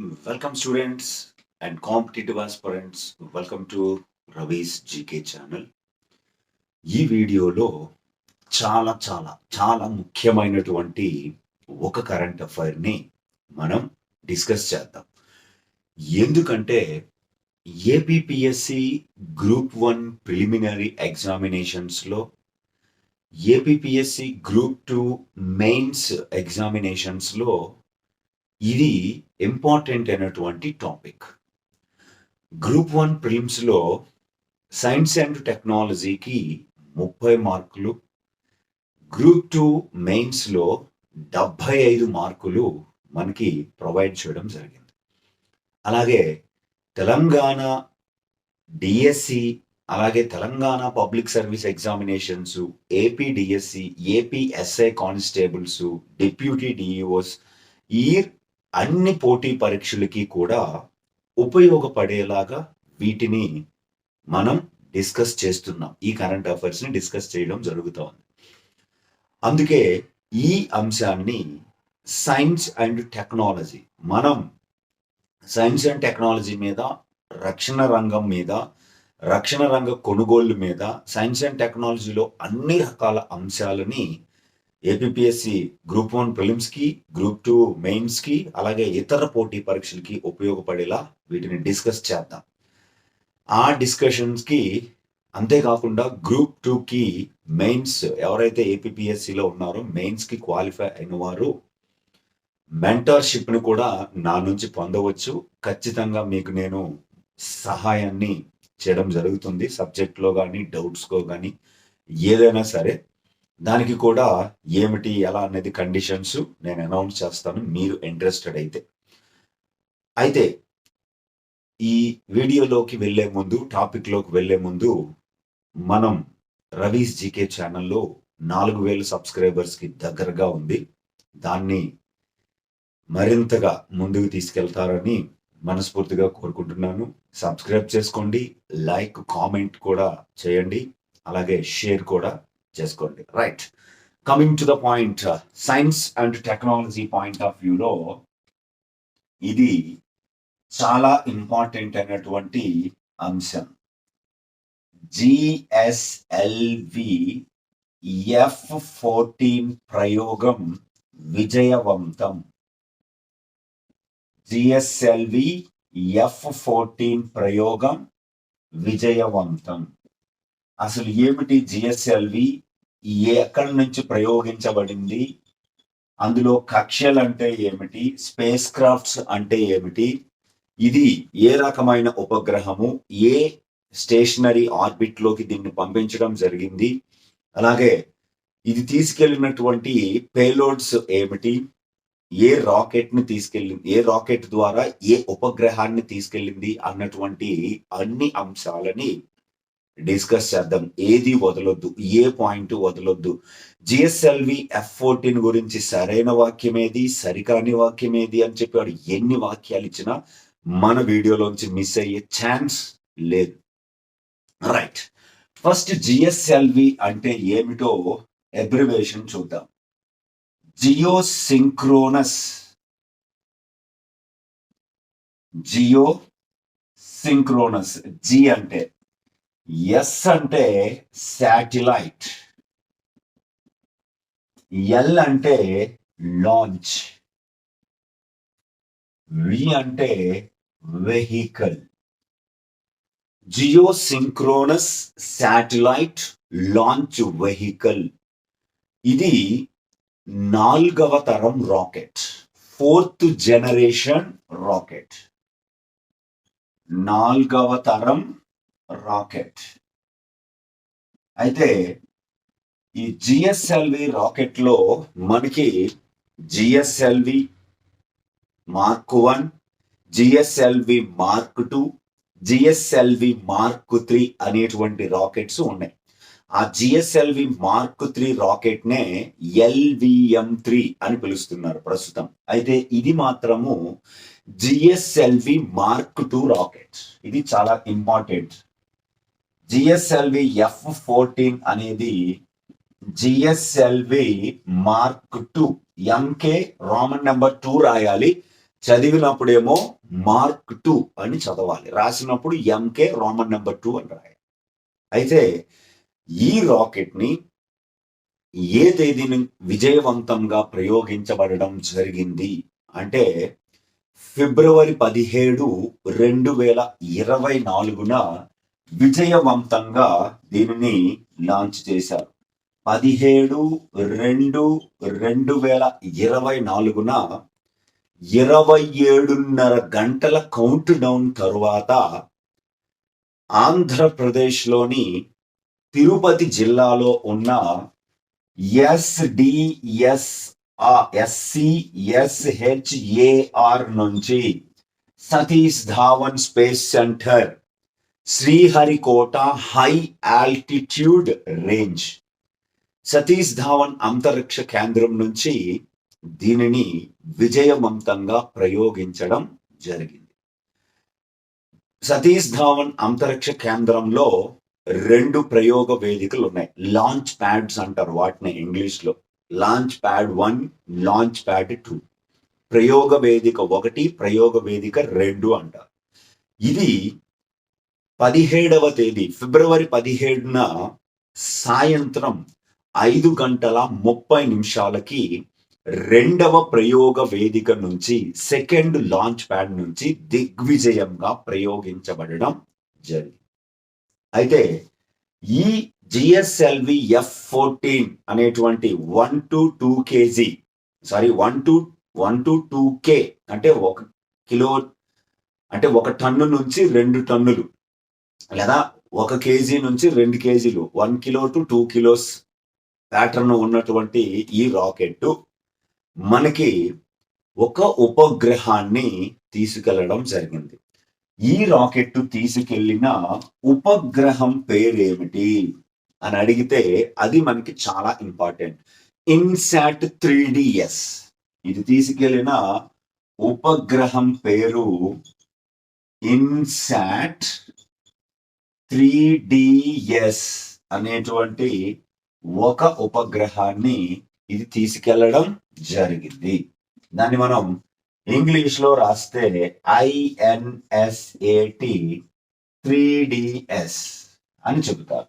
Mm, welcome, students and competitive aspirants. Welcome to Ravi's GK channel ఈ వీడియోలో చాలా చాలా చాలా ముఖ్యమైనటువంటి ఒక కరెంట్ అఫైర్ని మనం డిస్కస్ చేద్దాం ఎందుకంటే ఏపీపీఎస్సి గ్రూప్ వన్ ప్రిలిమినరీ ఎగ్జామినేషన్స్లో ఏపీపీఎస్సి గ్రూప్ టూ మెయిన్స్ ఎగ్జామినేషన్స్లో ఇది ఇంపార్టెంట్ అయినటువంటి టాపిక్ గ్రూప్ వన్ ప్రిలిమ్స్లో సైన్స్ అండ్ టెక్నాలజీకి ముప్పై మార్కులు గ్రూప్ టూ మెయిన్స్లో డెబ్భై ఐదు మార్కులు మనకి ప్రొవైడ్ చేయడం జరిగింది. అలాగే తెలంగాణ డిఎస్సి అలాగే Telangana public service examinations AP DSC AP SI constables deputy DEOs ఈ అన్ని పోటీ పరీక్షలకి కూడా ఉపయోగపడేలాగా వీటిని మనం డిస్కస్ చేస్తున్నాం. ఈ కరెంట్ అఫైర్స్ని డిస్కస్ చేయడం జరుగుతోంది. అందుకే ఈ అంశాన్ని సైన్స్ అండ్ టెక్నాలజీ మనం సైన్స్ అండ్ టెక్నాలజీ మీద రక్షణ రంగం మీద రక్షణ రంగ కొనుగోళ్ళ మీద సైన్స్ అండ్ టెక్నాలజీలో అన్ని రకాల అంశాలని ఏపీఎస్సి గ్రూప్ వన్ ప్రిలిమ్స్కి గ్రూప్ టూ మెయిన్స్కి అలాగే ఇతర పోటీ పరీక్షలకి ఉపయోగపడేలా వీటిని డిస్కస్ చేద్దాం. ఆ డిస్కషన్స్కి అంతేకాకుండా గ్రూప్ టూ కి మెయిన్స్ ఎవరైతే ఏపీఎస్సిలో ఉన్నారో మెయిన్స్కి క్వాలిఫై అయిన వారు మెంటర్షిప్ని కూడా నా నుంచి పొందవచ్చు. ఖచ్చితంగా మీకు నేను సహాయాన్ని చేయడం జరుగుతుంది. సబ్జెక్ట్లో కానీ డౌట్స్కో కానీ ఏదైనా సరే దానికి కూడా ఏమిటి ఎలా అనేది కండిషన్స్ నేను అనౌన్స్ చేస్తాను. మీరు ఇంట్రెస్టెడ్ అయితే. అయితే ఈ వీడియోలోకి వెళ్ళే ముందు టాపిక్లోకి వెళ్ళే ముందు మనం రవీస్ జీకే ఛానల్లో నాలుగు వేల సబ్స్క్రైబర్స్కి దగ్గరగా ఉంది. దాన్ని మరింతగా ముందుకు తీసుకెళ్తారని మనస్ఫూర్తిగా కోరుకుంటున్నాను. సబ్స్క్రైబ్ చేసుకోండి లైక్ కామెంట్ కూడా చేయండి. అలాగే షేర్ కూడా. చేసుకోండి. Right coming to the point science and technology point of వ్యూలో ఇది చాలా ఇంపార్టెంట్ అయినటువంటి అంశం. జిఎస్ఎల్వి ఎఫ్ ఫోర్టీన్ ప్రయోగం విజయవంతం. జిఎస్ఎల్వి ఎఫ్ ఫోర్టీన్ ప్రయోగం విజయవంతం. అసలు ఏమిటి జిఎస్ఎల్వి? ఎక్కడి నుంచి ప్రయోగించబడింది? అందులో కక్ష్యలు అంటే ఏమిటి? స్పేస్ క్రాఫ్ట్స్ అంటే ఏమిటి? ఇది ఏ రకమైన ఉపగ్రహము? ఏ స్టేషనరీ ఆర్బిట్లోకి దీన్ని పంపించడం జరిగింది? అలాగే ఇది తీసుకెళ్ళినటువంటి పేలోడ్స్ ఏమిటి? ఏ రాకెట్ని తీసుకెళ్ళింది ఏ రాకెట్ ద్వారా ఏ ఉపగ్రహాన్ని తీసుకెళ్ళింది? అన్నటువంటి అన్ని అంశాలని డిస్కస్ చేద్దాం. ఏది వదలొద్దు? ఏ పాయింట్ వదలొద్దు? జిఎస్ఎల్వి ఎఫ్ ఫోర్టీన్ గురించి సరైన వాక్యం ఏది సరికాని వాక్యం ఏది అని చెప్పాడు ఎన్ని వాక్యాలు ఇచ్చినా మన వీడియోలోంచి మిస్ అయ్యే ఛాన్స్ లేదు. రైట్ ఫస్ట్ జిఎస్ఎల్వి అంటే ఏమిటో అబ్రివేషన్ చూద్దాం. Geosynchronous geosynchronous G అంటే ఎస్ అంటే శాటిలైట్. ఎల్ అంటే లాంచ్. వి అంటే vehicle. Geosynchronous satellite launch vehicle. ఇది నాలుగవ తరం రాకెట్. Fourth generation rocket. నాలుగవ తరం రాకెట్. అయితే ఈ జిఎస్ఎల్వి రాకెట్లో మనకి GSLV mark one GSLV mark two GSLV mark three అనేటువంటి రాకెట్స్ ఉన్నాయి. ఆ జిఎస్ఎల్వి మార్క్ త్రీ రాకెట్ నే ఎల్విఎం త్రీ అని పిలుస్తున్నారు ప్రస్తుతం. అయితే ఇది మాత్రము జిఎస్ఎల్వి మార్క్ టూ రాకెట్. ఇది చాలా ఇంపార్టెంట్ జిఎస్ఎల్వి ఎఫ్ ఫోర్టీన్ అనేది GSLV mark two MK Roman number two రాయాలి. చదివినప్పుడేమో మార్క్ టూ అని చదవాలి. రాసినప్పుడు ఎంకే రోమన్ నెంబర్ టూ అని రాయాలి. అయితే ఈ రాకెట్ని ఏ తేదీని విజయవంతంగా ప్రయోగించబడడం జరిగింది? అంటే ఫిబ్రవరి పదిహేడు రెండు వేల ఇరవై నాలుగున విజయవంతంగా దీనిని లాంచ్ చేశారు. పదిహేడు రెండు రెండు వేల ఇరవై నాలుగున ఇరవై ఏడున్నర గంటల కౌంట్ డౌన్ తరువాత ఆంధ్రప్రదేశ్లోని తిరుపతి జిల్లాలో ఉన్న ఎస్డిఎస్ ఎస్సిఎస్హెచ్ఏఆర్ నుంచి Satish Dhawan space centre Sriharikota high altitude range. Satish Dhawan అంతరిక్ష కేంద్రం నుంచి దీనిని విజయవంతంగా ప్రయోగించడం జరిగింది. సతీష్ ధావన్ అంతరిక్ష కేంద్రంలో రెండు ప్రయోగ వేదికలు ఉన్నాయి. లాంచ్ ప్యాడ్స్ అంటారు వాటిని ఇంగ్లీష్లో. Launch pad one launch pad two. ప్రయోగ వేదిక ఒకటి ప్రయోగ వేదిక రెండు అంటారు. ఇది పదిహేడవ తేదీ ఫిబ్రవరి పదిహేడున సాయంత్రం ఐదు గంటల ముప్పై నిమిషాలకి రెండవ ప్రయోగ వేదిక నుంచి సెకండ్ లాంచ్ ప్యాడ్ నుంచి దిగ్విజయంగా ప్రయోగించబడడం జరిగింది. అయితే ఈ జిఎస్ఎల్వి ఎఫ్ ఫోర్టీన్ అనేటువంటి one two two KG sorry one two one two two K అంటే ఒక కిలో అంటే ఒక టన్ను నుంచి రెండు టన్నులు లేదా ఒక కేజీ నుంచి రెండు కేజీలు one kilo two two kilos pattern ఉన్నటువంటి ఈ రాకెట్ మనకి ఒక ఉపగ్రహాన్ని తీసుకెళ్ళడం జరిగింది. ఈ రాకెట్ తీసుకెళ్ళిన ఉపగ్రహం పేరేమిటి అని అడిగితే అది మనకి చాలా ఇంపార్టెంట్ ఇన్సాట్ త్రీ డిఎస్ ఇది తీసుకెళ్ళిన ఉపగ్రహం పేరు ఇన్సాట్ త్రీ డిఎస్ అనేటువంటి ఒక ఉపగ్రహాన్ని ఇది తీసుకెళ్ళడం జరిగింది. దాన్ని మనం ఇంగ్లీష్లో రాస్తే ఐఎన్ఎస్ఏటి త్రీ డిఎస్ అని చెబుతారు.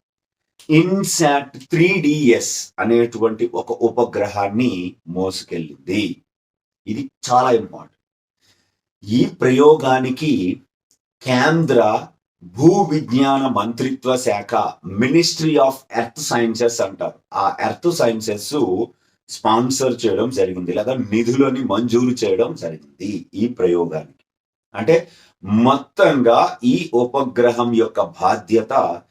ఇన్సాట్ త్రీ డిఎస్ అనేటువంటి ఒక ఉపగ్రహాన్ని మోసుకెళ్ళింది. ఇది చాలా ఇంపార్టెంట్. ఈ ప్రయోగానికి కేంద్ర భూ విజ్ఞాన మంత్రిత్వ శాఖ మినిస్ట్రీ ఆఫ్ ఎర్త్ సైన్సెస్ అంటారు. ఆ ఎర్త్ సైన్సెస్ స్పాన్సర్ చేయడం జరిగింది లేదా నిధులని మంజూరు చేయడం జరిగింది ఈ ప్రయోగానికి. అంటే మొత్తంగా ఈ ఉపగ్రహం యొక్క బాధ్యత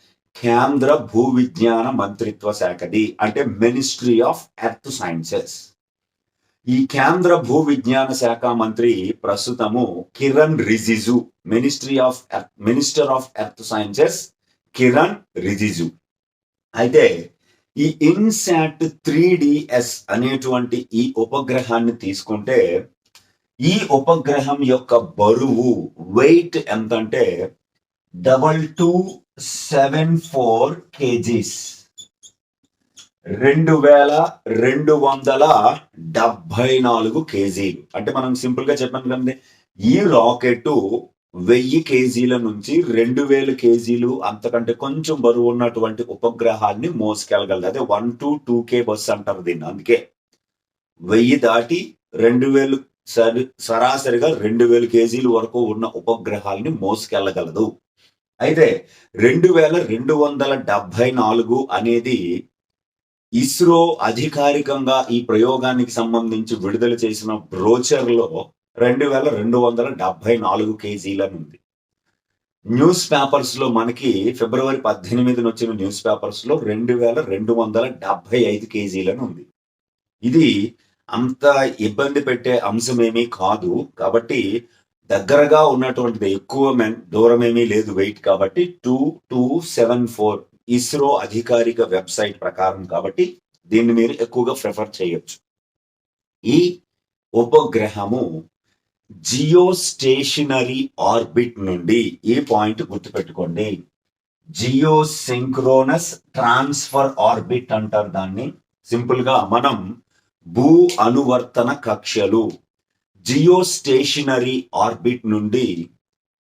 కేంద్ర భూ విజ్ఞాన మంత్రిత్వ శాఖది అంటే మినిస్ట్రీ ఆఫ్ ఎర్త్ సైన్సెస్ ఈ కేంద్ర భూ విజ్ఞాన శాఖ మంత్రి ప్రస్తుతము Kiran Rijiju ministry of minister of earth sciences Kiran Rijiju. అయితే ఈ ఇన్సాట్ త్రీ డిఎస్ అనేటువంటి ఈ ఉపగ్రహాన్ని తీసుకుంటే ఈ ఉపగ్రహం యొక్క బరువు వెయిట్ ఎంతంటే double two seven four KGs రెండు వేల రెండు వందల డెబ్బై నాలుగు కేజీలు. అంటే మనం సింపుల్గా చెప్పాను కదండి ఈ రాకెట్ వెయ్యి కేజీల నుంచి రెండు వేల కేజీలు అంతకంటే కొంచెం బరువు ఉన్నటువంటి ఉపగ్రహాన్ని మోసుకెళ్ళగలదు. అదే one two two K bus అంటారు దీన్ని. అందుకే వెయ్యి దాటి రెండు వేలు సరాసరిగా రెండు వేల కేజీల వరకు ఉన్న ఉపగ్రహాల్ని మోసుకెళ్ళగలదు. అయితే రెండు వేల రెండు వందల డెబ్బై నాలుగు అనేది ఇస్రో అధికారికంగా ఈ ప్రయోగానికి సంబంధించి విడుదల చేసిన బ్రోచర్లో రెండు వేల రెండు వందల డెబ్బై నాలుగు కేజీలను ఉంది. న్యూస్ పేపర్స్లో మనకి ఫిబ్రవరి పద్దెనిమిదిన వచ్చిన న్యూస్ పేపర్స్లో రెండు వేల రెండు వందల డెబ్బై ఐదు కేజీలను ఉంది. ఇది అంత ఇబ్బంది పెట్టే అంశమేమీ కాదు. కాబట్టి దగ్గరగా ఉన్నటువంటిది ఎక్కువ మెన్ దూరం ఏమీ లేదు వెయిట్ కాబట్టి two two seven four ISRO అధికారిక వెబ్సైట్ ప్రకారం కాబట్టి దీన్ని మీరు ఎక్కువగా ప్రిఫర్ చేయొచ్చు. ఈ ఉపగ్రహము జియో స్టేషనరీ ఆర్బిట్ నుండి ఈ పాయింట్ గుర్తుపెట్టుకోండి. జియో సింక్రోనస్ ట్రాన్స్ఫర్ ఆర్బిట్ అంటారు దాన్ని. సింపుల్గా మనం భూ అనువర్తన కక్షలు జియో స్టేషనరీ ఆర్బిట్ నుండి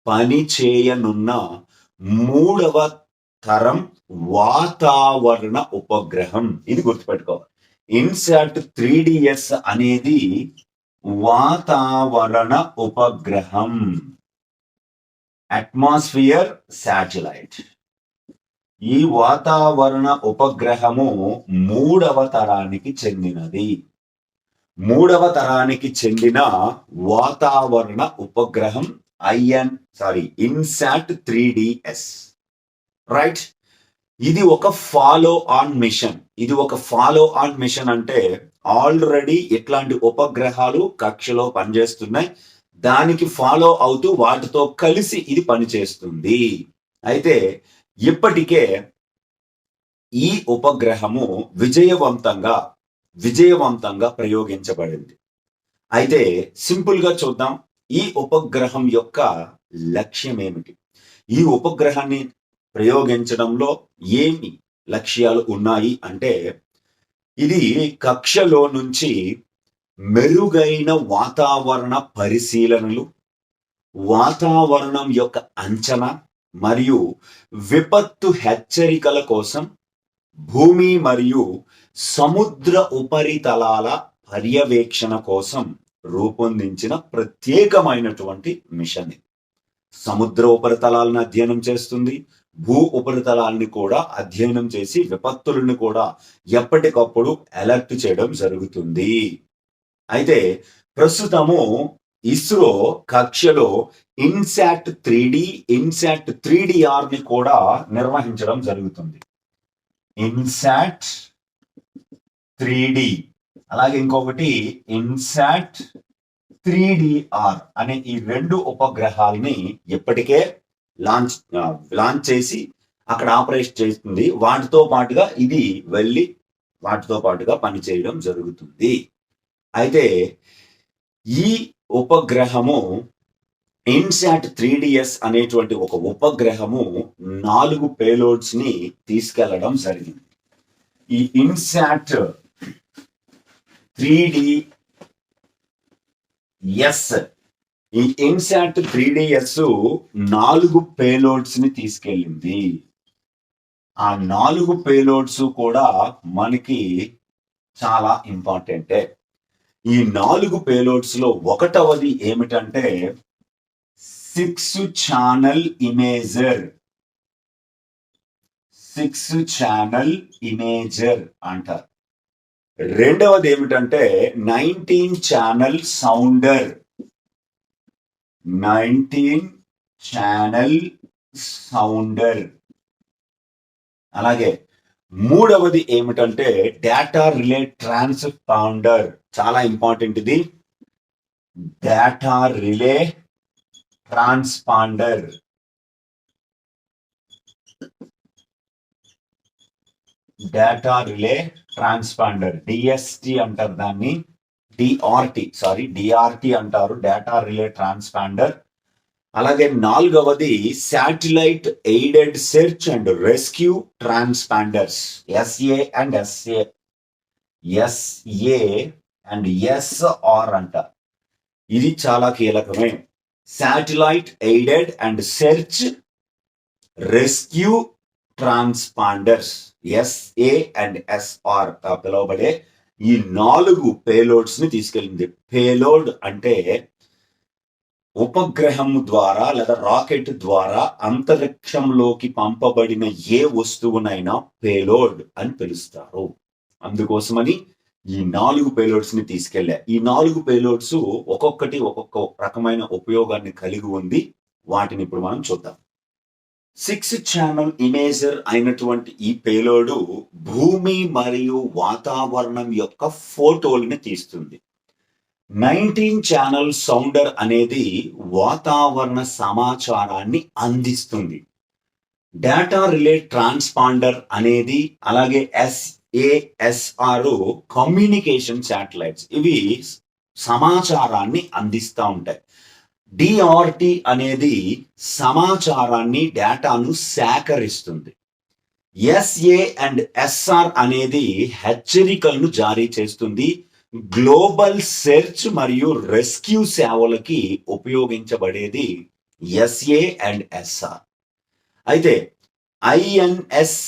పని చేయనున్న మూడవ తరం వాతావరణ ఉపగ్రహం. ఇది గుర్తుపెట్టుకోవాలి. ఇన్సాట్ త్రీ డిఎస్ అనేది వాతావరణ ఉపగ్రహం. Atmosphere satellite. ఈ వాతావరణ ఉపగ్రహము మూడవ తరానికి చెందినది. మూడవ తరానికి చెందిన వాతావరణ ఉపగ్రహం IN sorry INSAT three DS right ఇది ఒక ఫాలో ఆన్ మిషన్ ఇది ఒక ఫాలో ఆన్ మిషన్ అంటే ఆల్రెడీ ఇట్లాంటి ఉపగ్రహాలు కక్షలో పనిచేస్తున్నాయి. దానికి ఫాలో అవుతూ వాటితో కలిసి ఇది పనిచేస్తుంది. అయితే ఇప్పటికే ఈ ఉపగ్రహము విజయవంతంగా విజయవంతంగా ప్రయోగించబడింది. అయితే సింపుల్గా చూద్దాం. ఈ ఉపగ్రహం యొక్క లక్ష్యం ఏమిటి? ఈ ఉపగ్రహాన్ని ప్రయోగించడంలో ఏమి లక్ష్యాలు ఉన్నాయి అంటే ఇది కక్షలో నుంచి మెరుగైన వాతావరణ పరిశీలనలు వాతావరణం యొక్క అంచనా మరియు విపత్తు హెచ్చరికల కోసం భూమి మరియు సముద్ర ఉపరితలాల పర్యవేక్షణ కోసం రూపొందించిన ప్రత్యేకమైనటువంటి మిషన్ సముద్ర ఉపరితలాలను అధ్యయనం చేస్తుంది భూ ఉపరితలాన్ని కూడా అధ్యయనం చేసి విపత్తులను కూడా ఎప్పటికప్పుడు అలర్ట్ చేయడం జరుగుతుంది. అయితే ప్రస్తుతము ఇస్రో కక్షలో INSAT three D INSAT three డిఆర్ని కూడా నిర్వహించడం జరుగుతుంది. INSAT three D. అలాగే ఇంకొకటి ఇన్సాట్ త్రీ డిఆర్ అనే ఈ రెండు ఉపగ్రహాలని ఇప్పటికే లాంచ్ లాంచ్ చేసి అక్కడ ఆపరేట్ చేస్తుంది. వాటితో పాటుగా ఇది వెళ్ళి వాటితో పాటుగా పనిచేయడం జరుగుతుంది. అయితే ఈ ఉపగ్రహము ఇన్సాట్ త్రీ డిఎస్ అనేటువంటి ఒక ఉపగ్రహము నాలుగు పేలోడ్స్ని తీసుకెళ్ళడం జరిగింది. ఈ ఇన్సాట్ త్రీ డి ఎస్ ఈ ఇన్సాట్ త్రీ డిఎస్ నాలుగు పేలోడ్స్ని తీసుకెళ్ళింది. ఆ నాలుగు పేలోడ్స్ కూడా మనకి చాలా ఇంపార్టెంటే. ఈ నాలుగు పేలోడ్స్లో ఒకటవది ఏమిటంటే six channel imager. Six channel imager అంటారు. రెండవది ఏమిటంటే nineteen channel sounder. Nineteen channel sounder అలాగే మూడవది ఏమిటంటే డేటా రిలే ట్రాన్స్పాండర్ చాలా ఇంపార్టెంట్ ఇది. Data relay transponder data relay transponder DST అంటారు దాన్ని. డిఆర్టి సారీ డిఆర్టి అంటారు డేటా రిలే ట్రాన్స్పాండర్ అలాగే నాలుగవది satellite aided search and rescue transponders SA and SA SA and SR అంట. ఇది చాలా కీలకమే. Satellite aided and search rescue transponders SA and SR పిలువబడే ఈ నాలుగు పేలోడ్స్ని తీసుకెళ్ళింది. పేలోడ్ అంటే ఉపగ్రహం ద్వారా లేదా రాకెట్ ద్వారా అంతరిక్షంలోకి పంపబడిన ఏ వస్తువునైనా పేలోడ్ అని పిలుస్తారు. అందుకోసమని ఈ నాలుగు పేలోడ్స్ని తీసుకెళ్ళా ఈ నాలుగు పేలోడ్స్ ఒక్కొక్కటి ఒక్కొక్క రకమైన ఉపయోగాన్ని కలిగి ఉంది. వాటిని ఇప్పుడు మనం చూద్దాం. సిక్స్ ఛానల్ ఇమేజర్ అయినటువంటి ఈ పేలోడు భూమి మరియు వాతావరణం యొక్క ఫోటోల్ని తీస్తుంది. నైన్టీన్ ఛానల్ సౌండర్ అనేది వాతావరణ సమాచారాన్ని అందిస్తుంది. డేటా రిలే ట్రాన్స్పాండర్ అనేది అలాగే ఎస్ఏఎస్ఆర్ కమ్యూనికేషన్ శాటిలైట్స్ ఇవి సమాచారాన్ని అందిస్తూ ఉంటాయి. డిఆర్టి అనేది సమాచారాన్ని డేటాను సేకరిస్తుంది. ఎస్ఏ అండ్ ఎస్ఆర్ అనేది హెచ్చరికలను జారీ చేస్తుంది. గ్లోబల్ సెర్చ్ మరియు రెస్క్యూ సేవలకి ఉపయోగించబడేది ఎస్ఏ అండ్ ఎస్ఆర్ అయితే ఐఎన్ఎస్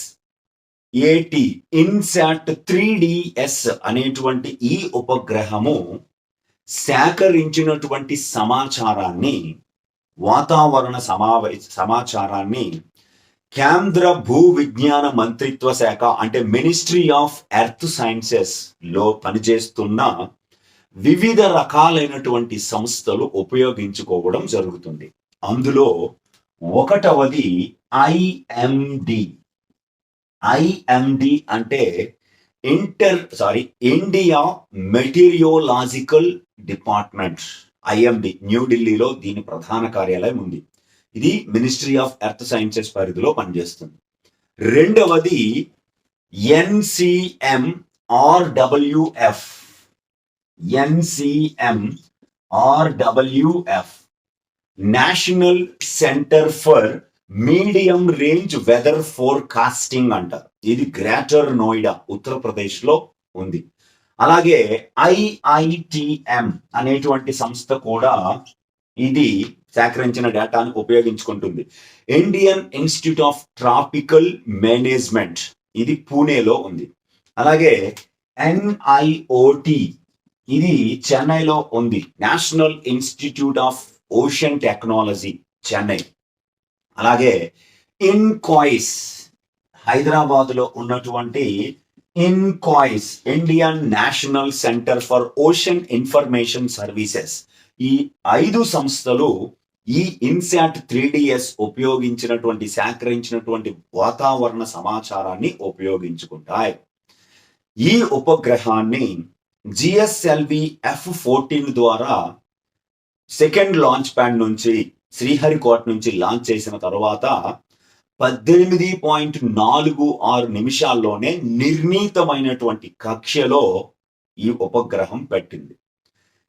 ఏటి ఇన్సాట్ త్రీ డిఎస్ అనేటువంటి ఈ ఉపగ్రహము సేకరించినటువంటి సమాచారాన్ని వాతావరణ సమావే సమాచారాన్ని కేంద్ర భూ విజ్ఞాన మంత్రిత్వ శాఖ అంటే మినిస్ట్రీ ఆఫ్ ఎర్త్ సైన్సెస్లో పనిచేస్తున్న వివిధ రకాలైనటువంటి సంస్థలు ఉపయోగించుకోవడం జరుగుతుంది. అందులో ఒకటవది ఐఎండి ఐఎండి అంటే inter sorry India meteorological department IMD న్యూఢిల్లీలో దీని ప్రధాన కార్యాలయం ఉంది. ఇది మినిస్ట్రీ ఆఫ్ ఎర్త్ సైన్సెస్ పరిధిలో పనిచేస్తుంది. రెండవది NCM RWF NCM RWF national centre for medium range weather forecasting అంటారు. ఇది గ్రేటర్ నోయిడా ఉత్తరప్రదేశ్లో ఉంది. అలాగే ఐఐటిఎం అనేటువంటి సంస్థ కూడా ఇది సేకరించిన డేటాను ఉపయోగించుకుంటుంది. Indian Institute of Tropical Management ఇది పూణేలో ఉంది. అలాగే ఎన్ఐఓటి ఇది చెన్నైలో ఉంది. National Institute of Ocean Technology Chennai. అలాగే ఇన్కాయిస్ హైదరాబాద్లో ఉన్నటువంటి INCOIS Indian National Centre for Ocean Information Services ఈ ఐదు సంస్థలు ఈ ఇన్సాట్ త్రీ డిఎస్ ఉపయోగించినటువంటి సేకరించినటువంటి వాతావరణ సమాచారాన్ని ఉపయోగించుకుంటాయి. ఈ ఉపగ్రహాన్ని జిఎస్ఎల్వి ఎఫ్ ఫోర్టీన్ ద్వారా సెకండ్ లాంచ్ ప్యాడ్ నుంచి శ్రీహరికోట నుంచి లాంచ్ చేసిన తర్వాత పద్దెనిమిది పాయింట్ నాలుగు ఆరు నిమిషాల్లోనే నిర్ణీతమైనటువంటి కక్షలో ఈ ఉపగ్రహం పెట్టింది.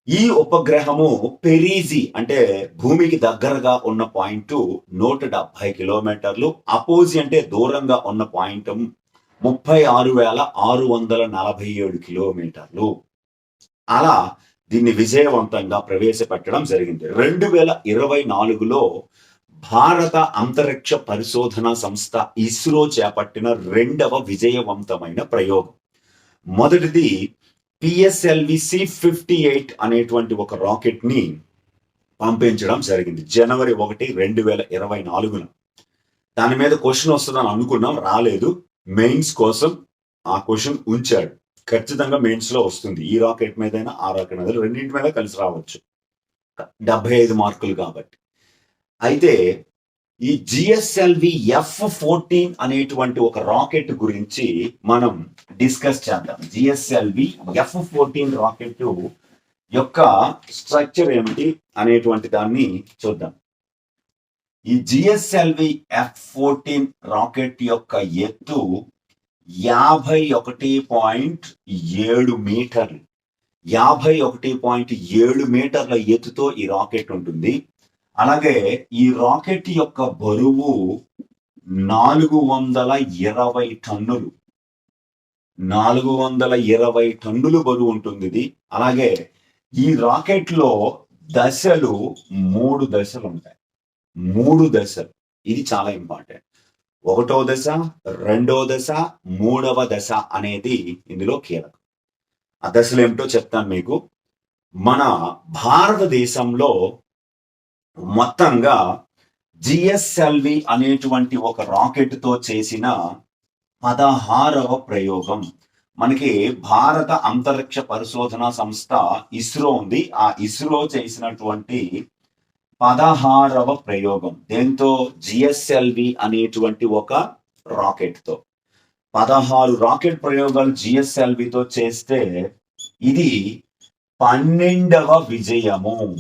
ఈ ఉపగ్రహము పెరీజీ అంటే భూమికి దగ్గరగా ఉన్న పాయింట్ నూట డెబ్బై కిలోమీటర్లు అపోజి అంటే దూరంగా ఉన్న పాయింట్ ముప్పై ఆరు వేల ఆరు వందల నలభై ఏడు కిలోమీటర్లు. అలా దీన్ని విజయవంతంగా ప్రవేశపెట్టడం జరిగింది. రెండు వేల ఇరవై నాలుగులో భారత అంతరిక్ష పరిశోధన సంస్థ ఇస్రో చేపట్టిన రెండవ విజయవంతమైన ప్రయోగం. మొదటిది పిఎస్ఎల్వి సి ఫిఫ్టీ ఎయిట్ అనేటువంటి ఒక రాకెట్ని పంపించడం జరిగింది. జనవరి ఒకటి రెండు వేల ఇరవై నాలుగున. దాని మీద క్వశ్చన్ వస్తుందని అనుకున్నాం రాలేదు. మెయిన్స్ కోసం ఆ క్వశ్చన్ ఉంచాడు. ఖచ్చితంగా మెయిన్స్లో వస్తుంది. ఈ రాకెట్ మీదైనా ఆ రాకెట్ మీద రెండింటి మీద కలిసి రావచ్చు. డెబ్బై ఐదు మార్కులు కాబట్టి. అయితే ఈ జిఎస్ఎల్వి ఎఫ్ ఫోర్టీన్ అనేటువంటి ఒక రాకెట్ గురించి మనం డిస్కస్ చేద్దాం. జిఎస్ఎల్వి ఎఫ్ ఫోర్టీన్ రాకెట్ యొక్క స్ట్రక్చర్ ఏమిటి అనేటువంటి దాన్ని చూద్దాం. ఈ జిఎస్ఎల్వి ఎఫ్ ఫోర్టీన్ రాకెట్ యొక్క ఎత్తు యాభై ఒకటి పాయింట్ ఏడు మీటర్లు. యాభై ఒకటి పాయింట్ ఏడు మీటర్ల ఎత్తుతో ఈ రాకెట్ ఉంటుంది. అలాగే ఈ రాకెట్ యొక్క బరువు నాలుగు వందల ఇరవై టన్నులు. నాలుగు వందల ఇరవై టన్నులు బరువు ఉంటుంది ఇది. అలాగే ఈ రాకెట్లో దశలు మూడు దశలు ఉంటాయి. మూడు దశలు. ఇది చాలా ఇంపార్టెంట్. ఒకటో దశ రెండో దశ మూడవ దశ అనేది ఇందులో కీలకం. ఆ దశలు ఏమిటో చెప్తాను మీకు. మన భారతదేశంలో మొత్తంగా జిఎస్ఎల్వి అనేటువంటి ఒక రాకెట్తో చేసిన పదహారవ ప్రయోగం. మనకి భారత అంతరిక్ష పరిశోధన సంస్థ ఇస్రో ఉంది. ఆ ఇస్రో చేసినటువంటి పదహారవ ప్రయోగం. దేంతో? జిఎస్ఎల్వి అనేటువంటి ఒక రాకెట్తో పదహారు రాకెట్ ప్రయోగాలు జిఎస్ఎల్వితో తో చేస్తే ఇది పన్నెండవ విజయము.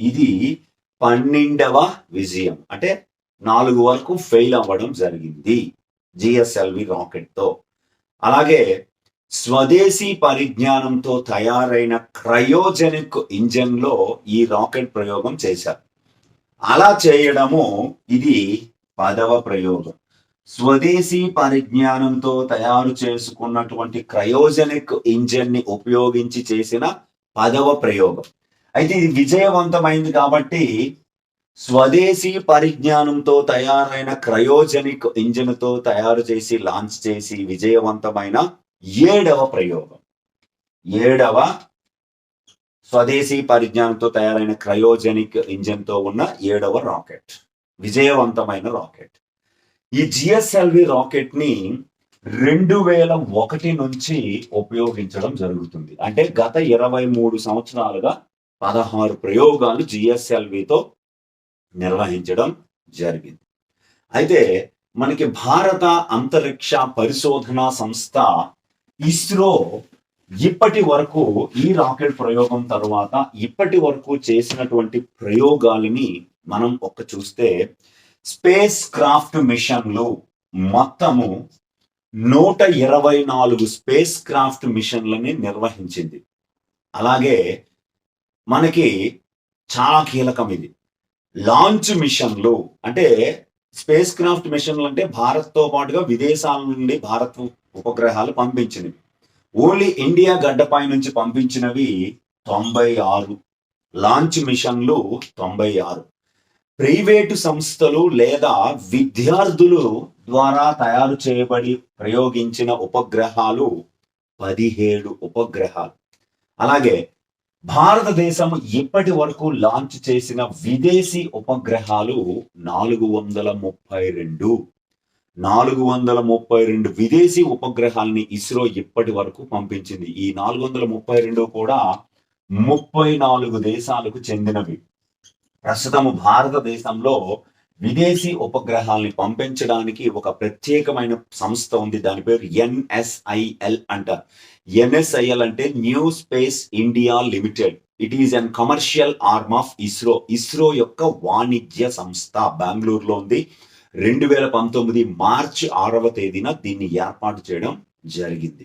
ఇది పన్నెండవ విజయం. అంటే నాలుగు వరకు ఫెయిల్ అవ్వడం జరిగింది జిఎస్ఎల్వి రాకెట్తో. అలాగే స్వదేశీ పరిజ్ఞానంతో తయారైన క్రయోజెనిక్ ఇంజన్లో ఈ రాకెట్ ప్రయోగం చేశారు. అలా చేయడము ఇది పదవ ప్రయోగం. స్వదేశీ పరిజ్ఞానంతో తయారు చేసుకున్నటువంటి క్రయోజెనిక్ ఇంజన్ని ఉపయోగించి చేసిన పదవ ప్రయోగం. అయితే ఇది విజయవంతమైంది కాబట్టి స్వదేశీ పరిజ్ఞానంతో తయారైన క్రయోజనిక్ ఇంజిన్తో తయారు చేసి లాంచ్ చేసి విజయవంతమైన ఏడవ ప్రయోగం. ఏడవ స్వదేశీ పరిజ్ఞానంతో తయారైన క్రయోజనిక్ ఇంజిన్తో ఉన్న ఏడవ రాకెట్. విజయవంతమైన రాకెట్. ఈ జిఎస్ఎల్వి రాకెట్ని రెండు వేల ఒకటి నుంచి ఉపయోగించడం జరుగుతుంది. అంటే గత ఇరవై మూడు సంవత్సరాలుగా పదహారు ప్రయోగాలు జిఎస్ఎల్వితో నిర్వహించడం జరిగింది. అయితే మనకి భారత అంతరిక్ష పరిశోధన సంస్థ ఇస్రో ఇప్పటి వరకు ఈ రాకెట్ ప్రయోగం తర్వాత ఇప్పటి వరకు చేసినటువంటి ప్రయోగాలని మనం ఒక్క చూస్తే స్పేస్ క్రాఫ్ట్ మిషన్లు మొత్తము నూట ఇరవై నాలుగు స్పేస్ క్రాఫ్ట్ మిషన్లని నిర్వహించింది. అలాగే మనకి చాలా కీలకం ఇది. లాంచ్ మిషన్లు అంటే స్పేస్ క్రాఫ్ట్ మిషన్లు అంటే భారత్తో పాటుగా విదేశాల నుండి భారత్ ఉపగ్రహాలు పంపించినవి. ఓన్లీ ఇండియా గడ్డపై నుంచి పంపించినవి తొంభై ఆరు. లాంచ్ మిషన్లు తొంభై ఆరు. ప్రైవేటు సంస్థలు లేదా విద్యార్థులు ద్వారా తయారు చేయబడి ప్రయోగించిన ఉపగ్రహాలు పదిహేడు ఉపగ్రహాలు. అలాగే భారతదేశం ఇప్పటి వరకు లాంచ్ చేసిన విదేశీ ఉపగ్రహాలు నాలుగు వందల ముప్పై రెండు. నాలుగు వందల ముప్పై రెండు విదేశీ ఉపగ్రహాలని ఇస్రో ఇప్పటి వరకు పంపించింది. ఈ నాలుగు వందల ముప్పై రెండు కూడా ముప్పై నాలుగు దేశాలకు చెందినవి. ప్రస్తుతము భారతదేశంలో విదేశీ ఉపగ్రహాల్ని పంపించడానికి ఒక ప్రత్యేకమైన సంస్థ ఉంది. దాని పేరు ఎన్ఎస్ఐఎల్ అంటారు ఎన్ఎస్ఐఎల్ అంటే. New space India limited. It is an commercial arm of ISRO ISRO యొక్క వాణిజ్య సంస్థ బెంగళూరులో ఉంది. రెండు వేల పంతొమ్మిది మార్చి ఆరవ తేదీన దీన్ని ఏర్పాటు చేయడం జరిగింది.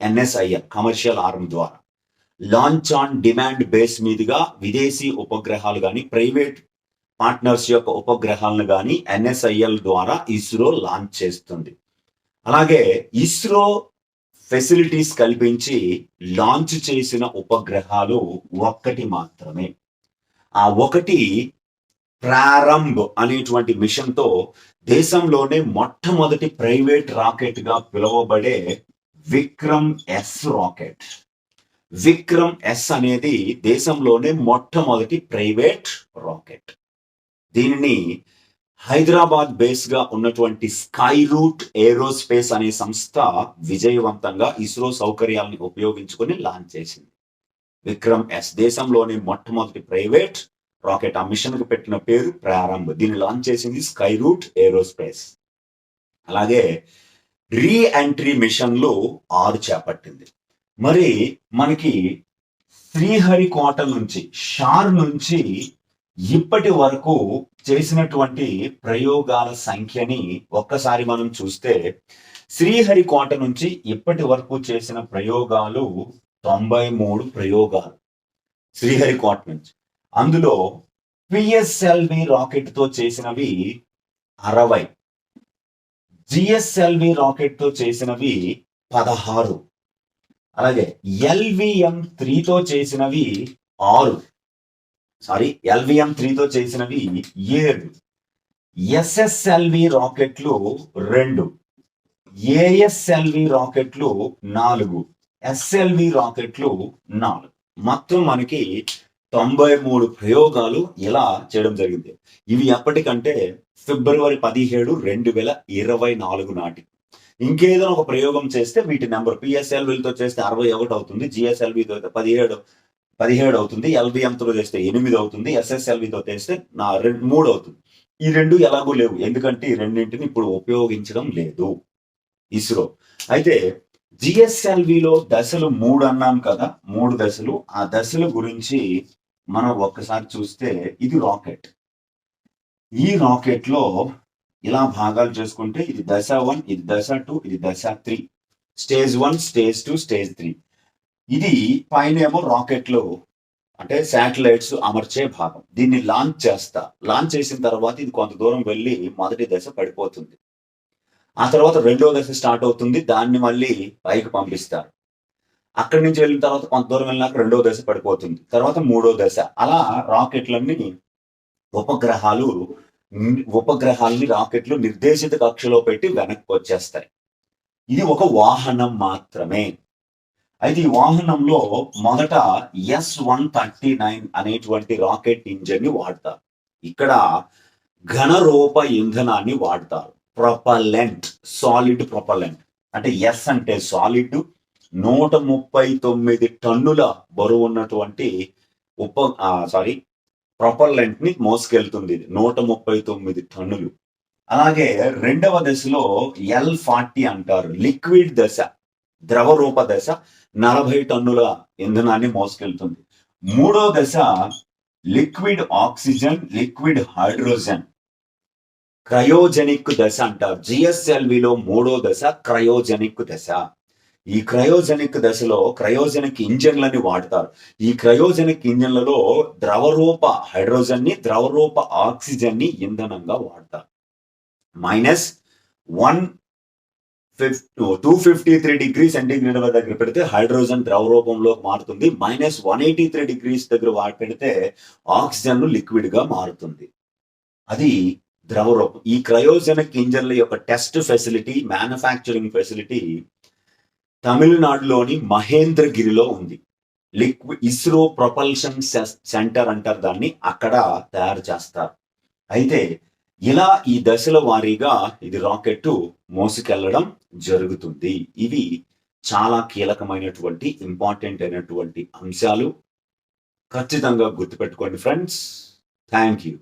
ఎన్ఎస్ఐఎల్ కమర్షియల్ ఆర్మ్ ద్వారా. లాంచ్ ఆన్ డిమాండ్ బేస్ మీదుగా విదేశీ ఉపగ్రహాలు కానీ ప్రైవేట్ పార్ట్నర్స్ యొక్క ఉపగ్రహాలను కానీ ఎన్ఎస్ఐఎల్ ద్వారా ఇస్రో లాంచ్ చేస్తుంది. అలాగే ఇస్రో ఫెసిలిటీస్ కల్పించి లాంచ్ చేసిన ఉపగ్రహాలు ఒక్కటి మాత్రమే. ఆ ఒకటి ప్రారంభ్ అనేటువంటి మిషన్తో దేశంలోనే మొట్టమొదటి ప్రైవేట్ రాకెట్గా పిలువబడే Vikram S rocket. Vikram S అనేది దేశంలోనే మొట్టమొదటి ప్రైవేట్ రాకెట్. దీనిని హైదరాబాద్ బేస్గా ఉన్నటువంటి స్కై రూట్ ఏరోస్పేస్ అనే సంస్థ విజయవంతంగా ఇస్రో సౌకర్యాలను ఉపయోగించుకొని లాంచ్ చేసింది. విక్రమ్ ఎస్ దేశంలోని మొట్టమొదటి ప్రైవేట్ రాకెట్ ఆ మిషన్కు పెట్టిన పేరు ప్రారంభ దీన్ని లాంచ్ చేసింది స్కై రూట్ ఏరోస్పేస్. అలాగే రీ ఎంట్రీ మిషన్లు ఆరు చేపట్టింది. మరి మనకి శ్రీహరికోట నుంచి షార్ నుంచి ఇప్పటి వరకు చేసినటువంటి ప్రయోగాల సంఖ్యని ఒక్కసారి మనం చూస్తే శ్రీహరికోట నుంచి ఇప్పటి వరకు చేసిన ప్రయోగాలు తొంభై మూడు ప్రయోగాలు శ్రీహరికోట నుంచి. అందులో పిఎస్ఎల్వి రాకెట్తో చేసినవి అరవై జిఎస్ఎల్వి రాకెట్తో చేసినవి పదహారు అలాగే ఎల్విఎం త్రీతో చేసినవి ఆరు. సారీ ఎల్విఎం త్రీతో చేసినవి ఏడు. ఎస్ఎస్ఎల్వి రాకెట్లు రెండు. ఏఎస్ఎల్వి రాకెట్లు నాలుగు. ఎస్ఎల్వి రాకెట్లు నాలుగు. మొత్తం మనకి తొంభై మూడు ప్రయోగాలు ఇలా చేయడం జరిగింది. ఇవి ఎప్పటికంటే ఫిబ్రవరి పదిహేడు రెండు వేల ఇరవై నాలుగు నాటి. ఇంకేదైనా ఒక ప్రయోగం చేస్తే వీటి నెంబర్ పిఎస్ఎల్వితో చేస్తే అరవై ఒకటి అవుతుంది జిఎస్ఎల్వితో అయితే పదిహేడు. పదిహేడు అవుతుంది ఎల్బిఎంతో చేస్తే ఎనిమిది అవుతుంది ఎస్ఎస్ఎల్వితో చేస్తే నా రెండు మూడు అవుతుంది. ఈ రెండు ఎలాగూ లేవు ఎందుకంటే ఈ రెండింటిని ఇప్పుడు ఉపయోగించడం లేదు. ఇస్రో. అయితే జిఎస్ఎల్విలో దశలు మూడు అన్నాం కదా మూడు దశలు. ఆ దశల గురించి మనం ఒక్కసారి చూస్తే ఇది రాకెట్. ఈ రాకెట్లో ఇలా భాగాలు చేసుకుంటే ఇది దశ వన్ ఇది దశ టూ ఇది దశ three. Stage one stage two stage three. ఇది పైన ఏమో రాకెట్లు అంటే శాటిలైట్స్ అమర్చే భాగం. దీన్ని లాంచ్ చేస్తా. లాంచ్ చేసిన తర్వాత ఇది కొంత దూరం వెళ్ళి మొదటి దశ పడిపోతుంది. ఆ తర్వాత రెండో దశ స్టార్ట్ అవుతుంది. దాన్ని మళ్ళీ పైకి పంపిస్తారు. అక్కడి నుంచి వెళ్ళిన తర్వాత కొంత దూరం వెళ్ళినాక రెండో దశ పడిపోతుంది. తర్వాత మూడో దశ. అలా రాకెట్లన్నీ ఉపగ్రహాలు ఉపగ్రహాలని రాకెట్లు నిర్దేశిత కక్షలో పెట్టి వెనక్కి వచ్చేస్తాయి. ఇది ఒక వాహనం మాత్రమే. అయితే ఈ వాహనంలో మొదట ఎస్ వన్ థర్టీ నైన్ అనేటువంటి రాకెట్ ఇంజన్ని వాడతారు. ఇక్కడ ఘనరూప ఇంధనాన్ని వాడతారు. ప్రొపలెంట్ సాలిడ్ ప్రొపలెంట్ అంటే ఎస్ అంటే సాలిడ్. నూట ముప్పై తొమ్మిది టన్నుల బరువు ఉన్నటువంటి ఉప సారీ ప్రొపల్లెంట్ని మోసుకెళ్తుంది ఇది. నూట ముప్పై తొమ్మిది టన్నులు. అలాగే రెండవ దశలో ఎల్ ఫార్టీ అంటారు. లిక్విడ్ దశ ద్రవ రూప దశ. నలభై టన్నుల ఇంధనాన్ని మోసుకెళ్తుంది. మూడో దశ liquid oxygen liquid hydrogen. Cryogenic దశ అంటారు. జిఎస్ఎల్విలో మూడో దశ క్రయోజెనిక్ దశ. ఈ క్రయోజెనిక్ దశలో క్రయోజెనిక్ ఇంజన్లని వాడతారు. ఈ క్రయోజెనిక్ ఇంజన్లలో ద్రవరూప హైడ్రోజన్ని ద్రవరూప ఆక్సిజన్ని ఇంధనంగా వాడతారు. Minus one two fifty three degree centigrade దగ్గర పెడితే హైడ్రోజన్ ద్రవ రూపంలో మారుతుంది. Minus one eighty three degrees దగ్గర వాడి పెడితే ఆక్సిజన్ లిక్విడ్గా మారుతుంది. అది ద్రవ రూపం ఈ క్రయోజెనిక్ ఇంజన్ల యొక్క టెస్ట్ ఫెసిలిటీ మ్యానుఫ్యాక్చరింగ్ ఫెసిలిటీ తమిళనాడులోని మహేంద్రగిరిలో ఉంది. లిక్విడ్ ఇస్రో ప్రొపల్షన్ సెంటర్ అంటారు దాన్ని. అక్కడ తయారు చేస్తారు. అయితే ఇలా ఈ దశల వారీగా ఇది రాకెట్ మోసుకెళ్ళడం జరుగుతుంది. ఇవి చాలా కీలకమైనటువంటి ఇంపార్టెంట్ అయినటువంటి అంశాలు. ఖచ్చితంగా గుర్తుపెట్టుకోండి ఫ్రెండ్స్. Thank you.